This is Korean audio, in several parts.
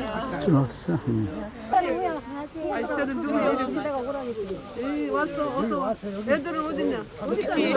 왔어. 음. 저는 누구야? 에이, 왔어, 어서 와. 애들은 어딨냐? 있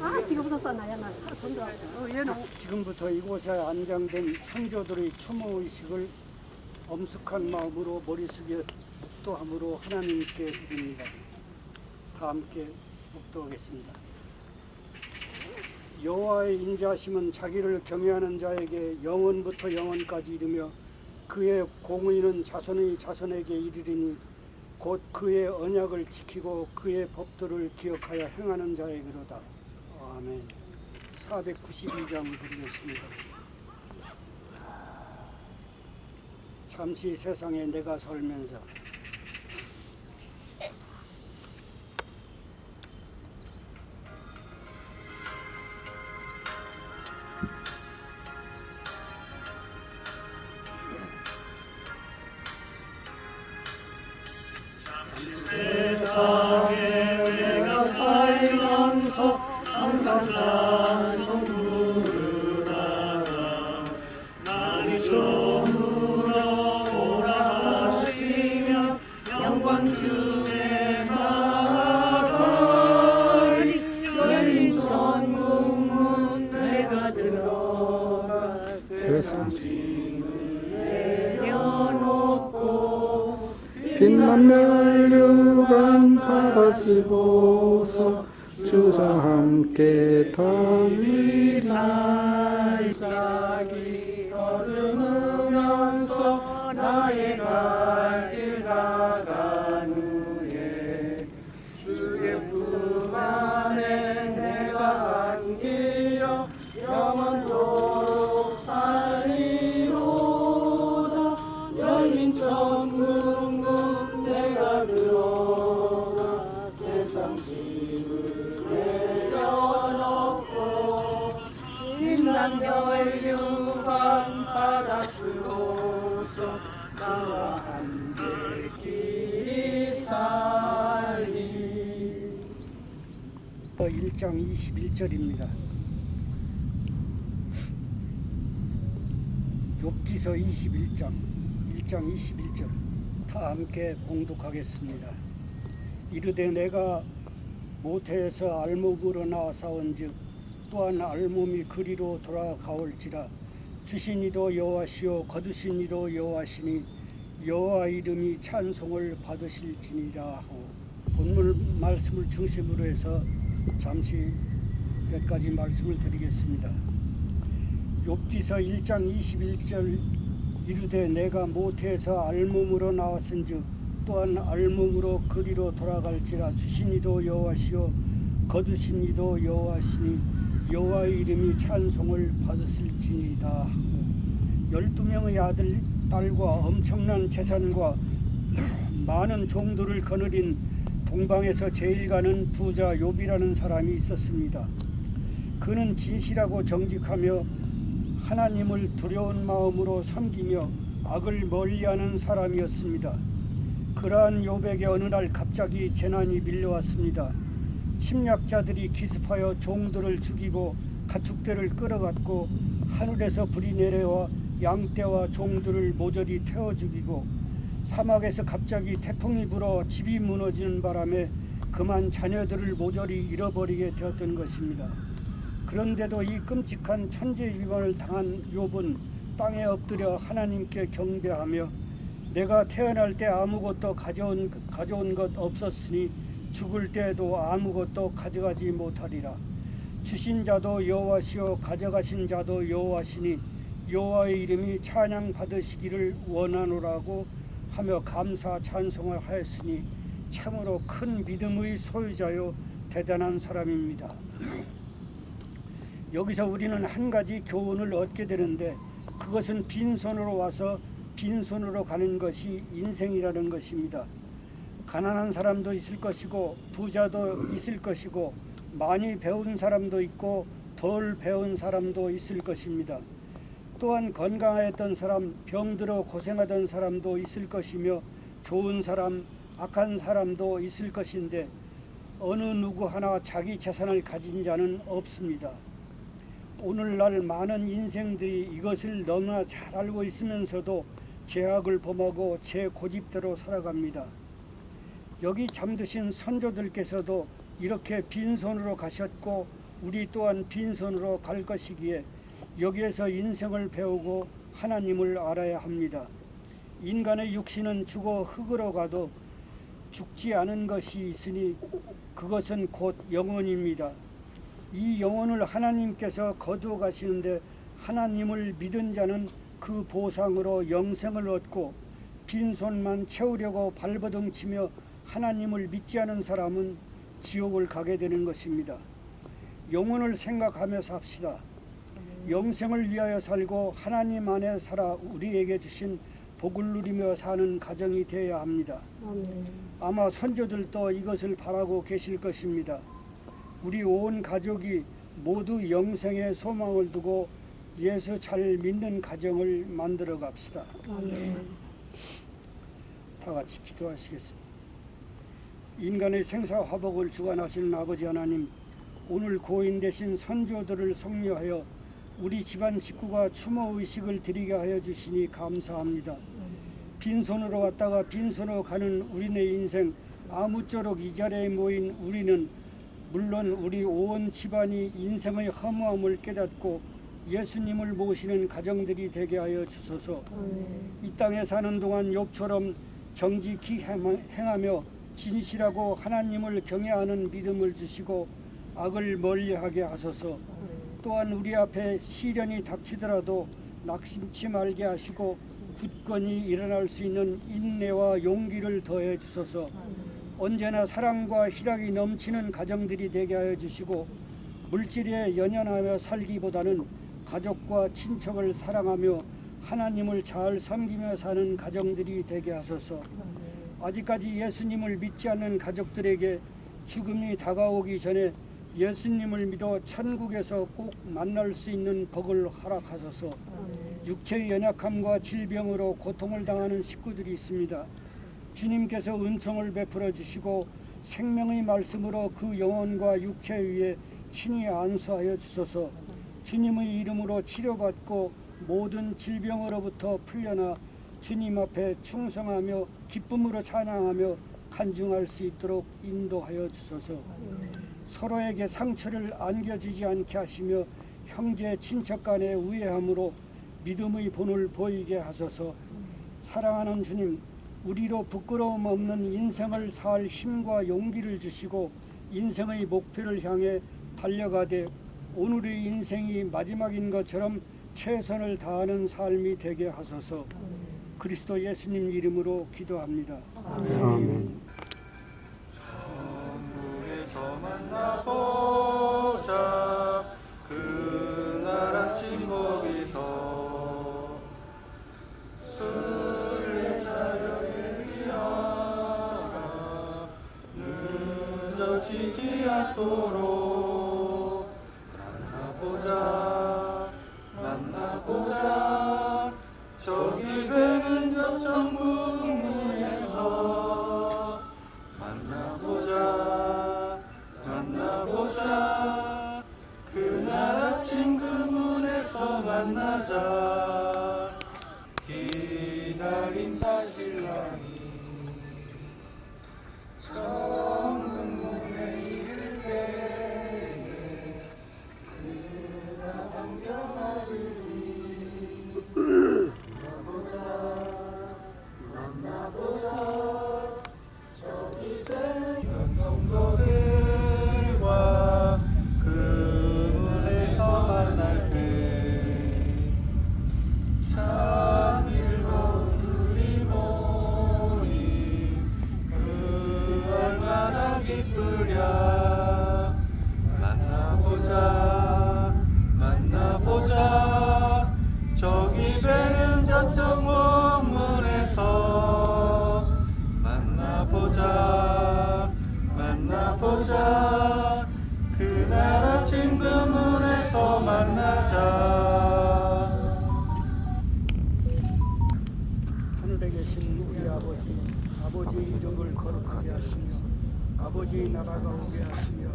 아 지금 웃었어 나야 나 전도 어, 얘는 지금부터 이곳에 안장된 선조들의 추모 의식을 엄숙한 마음으로 머릿속에 또 함으로 하나님께 드립니다. 다 함께 묵도하겠습니다. 여호와의 인자심은 자기를 경외하는 자에게 영원부터 영원까지 이르며 그의 공의는 자손의 자손에게 이르리니 곧 그의 언약을 지키고 그의 법도를 기억하여 행하는 자에게로다. 아멘. 492장 드리겠습니다. 잠시 세상에 내가 살면서 빛난 멸류관 바다 쓰고서 주와 함께 다시 살자 쓰고서 나와 함께 살리 1장 21절입니다. 욥기서 21장 1장 21절 다 함께 봉독하겠습니다. 이르되 내가 모태에서 알목으로 나사온즉 또한 알몸이 그리로 돌아가올지라 주신 이도 여호와시요 거두신 이도 여호와시니 여호와 이름이 찬송을 받으실지니라 하고 본문 말씀을 중심으로 해서 잠시 몇 가지 말씀을 드리겠습니다. 욥기서 1장 21절 이르되 내가 모태에서 알몸으로 나왔은즉 또한 알몸으로 그리로 돌아갈지라 주신 이도 여호와시요 거두신 이도 여호와시니 여호와의 이름이 찬송을 받으실지니이다 열두 명의 아들 딸과 엄청난 재산과 많은 종들을 거느린 동방에서 제일 가는 부자 욥이라는 사람이 있었습니다. 그는 진실하고 정직하며 하나님을 두려운 마음으로 섬기며 악을 멀리하는 사람이었습니다. 그러한 욥에게 어느 날 갑자기 재난이 밀려왔습니다. 침략자들이 기습하여 종들을 죽이고 가축들을 끌어갔고 하늘에서 불이 내려와 양떼와 종들을 모조리 태워 죽이고 사막에서 갑자기 태풍이 불어 집이 무너지는 바람에 그만 자녀들을 모조리 잃어버리게 되었던 것입니다. 그런데도 이 끔찍한 천재지변을 당한 욥은 땅에 엎드려 하나님께 경배하며 내가 태어날 때 아무것도 가져온 가져온 것 없었으니 죽을 때에도 아무것도 가져가지 못하리라. 주신 자도 여호와시요 가져가신 자도 여호와시니 여호와의 이름이 찬양 받으시기를 원하노라고 하며 감사 찬송을 하였으니 참으로 큰 믿음의 소유자요 대단한 사람입니다. 여기서 우리는 한 가지 교훈을 얻게 되는데 그것은 빈손으로 와서 빈손으로 가는 것이 인생이라는 것입니다. 가난한 사람도 있을 것이고 부자도 있을 것이고 많이 배운 사람도 있고 덜 배운 사람도 있을 것입니다. 또한 건강했던 사람, 병들어 고생하던 사람도 있을 것이며 좋은 사람, 악한 사람도 있을 것인데 어느 누구 하나 자기 재산을 가진 자는 없습니다. 오늘날 많은 인생들이 이것을 너무나 잘 알고 있으면서도 제약을 범하고 제 고집대로 살아갑니다. 여기 잠드신 선조들께서도 이렇게 빈손으로 가셨고 우리 또한 빈손으로 갈 것이기에 여기에서 인생을 배우고 하나님을 알아야 합니다. 인간의 육신은 죽어 흙으로 가도 죽지 않은 것이 있으니 그것은 곧 영혼입니다. 이 영혼을 하나님께서 거두어 가시는데 하나님을 믿은 자는 그 보상으로 영생을 얻고 빈손만 채우려고 발버둥 치며 하나님을 믿지 않은 사람은 지옥을 가게 되는 것입니다. 영혼을 생각하며 삽시다. 영생을 위하여 살고 하나님 안에 살아 우리에게 주신 복을 누리며 사는 가정이 되어야 합니다. 아마 선조들도 이것을 바라고 계실 것입니다. 우리 온 가족이 모두 영생의 소망을 두고 예수 잘 믿는 가정을 만들어 갑시다. 아멘. 다 같이 기도하시겠습니다. 인간의 생사 화복을 주관하시는 아버지 하나님, 오늘 고인 되신 선조들을 성려하여 우리 집안 식구가 추모 의식을 드리게 하여 주시니 감사합니다. 빈손으로 왔다가 빈손으로 가는 우리네 인생 아무쪼록 이 자리에 모인 우리는 물론 우리 온 집안이 인생의 허무함을 깨닫고 예수님을 모시는 가정들이 되게 하여 주소서. 이 땅에 사는 동안 욥처럼 정직히 행- 행하며 진실하고 하나님을 경외하는 믿음을 주시고 악을 멀리하게 하소서. 또한 우리 앞에 시련이 닥치더라도 낙심치 말게 하시고 굳건히 일어날 수 있는 인내와 용기를 더해 주소서. 언제나 사랑과 희락이 넘치는 가정들이 되게 하여 주시고 물질에 연연하며 살기보다는 가족과 친척을 사랑하며 하나님을 잘 섬기며 사는 가정들이 되게 하소서. 아직까지 예수님을 믿지 않는 가족들에게 죽음이 다가오기 전에 예수님을 믿어 천국에서 꼭 만날 수 있는 복을 허락하소서. 육체의 연약함과 질병으로 고통을 당하는 식구들이 있습니다. 주님께서 은총을 베풀어 주시고 생명의 말씀으로 그 영혼과 육체 위에 친히 안수하여 주소서. 주님의 이름으로 치료받고 모든 질병으로부터 풀려나 주님 앞에 충성하며 기쁨으로 찬양하며 간증할 수 있도록 인도하여 주소서. 서로에게 상처를 안겨주지 않게 하시며 형제 친척 간의 우애함으로 믿음의 본을 보이게 하소서. 사랑하는 주님, 우리로 부끄러움 없는 인생을 살 힘과 용기를 주시고 인생의 목표를 향해 달려가되 오늘의 인생이 마지막인 것처럼 최선을 다하는 삶이 되게 하소서. 그리스도 예수님 이름으로 기도합니다. 거기서 순례자여의 위하여 늦어지지 않도록 신랑이 아버지의 나라가 오게 하시며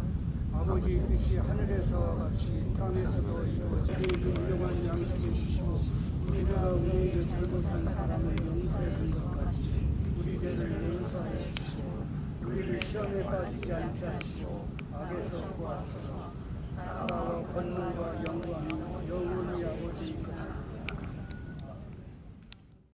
아버지의 뜻이 하늘에서와 같이 땅에서도 이루어지게 유용한 양식을 주시고 우리가 우리에게 잘못한 사람을 용서해 준 것같이 우리 죄를 용서하여 주시고 우리를 시험에 빠지지 않게 하시고 악에서 구하소서. 나라와 권능과 영광